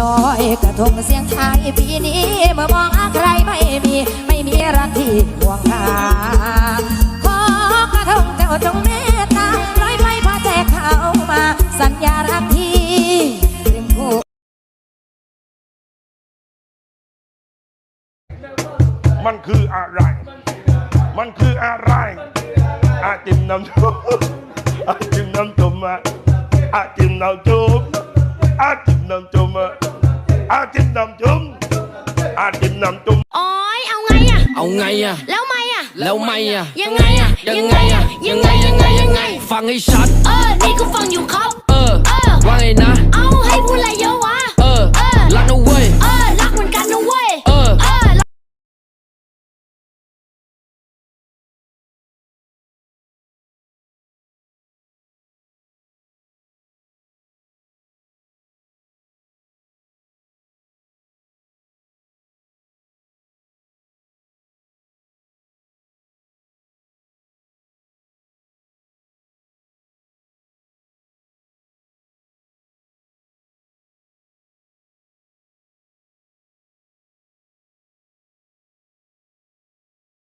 ลอยกระทงเสียงไทยปีนี้ เมื่อมองหาใครไม่มี ไม่มีรักที่ห่วงหาขอกระทงเจ้าจงเมตตาลอยไปพาแจกเข้ามา สัญญารักที่ริมโขงมันคืออะไร มันคืออะไรอาจิมน้ำจุ๊บอาจิมน้ำจุ๊บมาอาจิมน้ำจุ๊บ อาจิมน้ำจุ๊บมาอาจิมน้ำจุ๊บอาจิมน้ำจุ๊บโอ้ยเอาไงอะเอาไงอะแล้วไม่อะ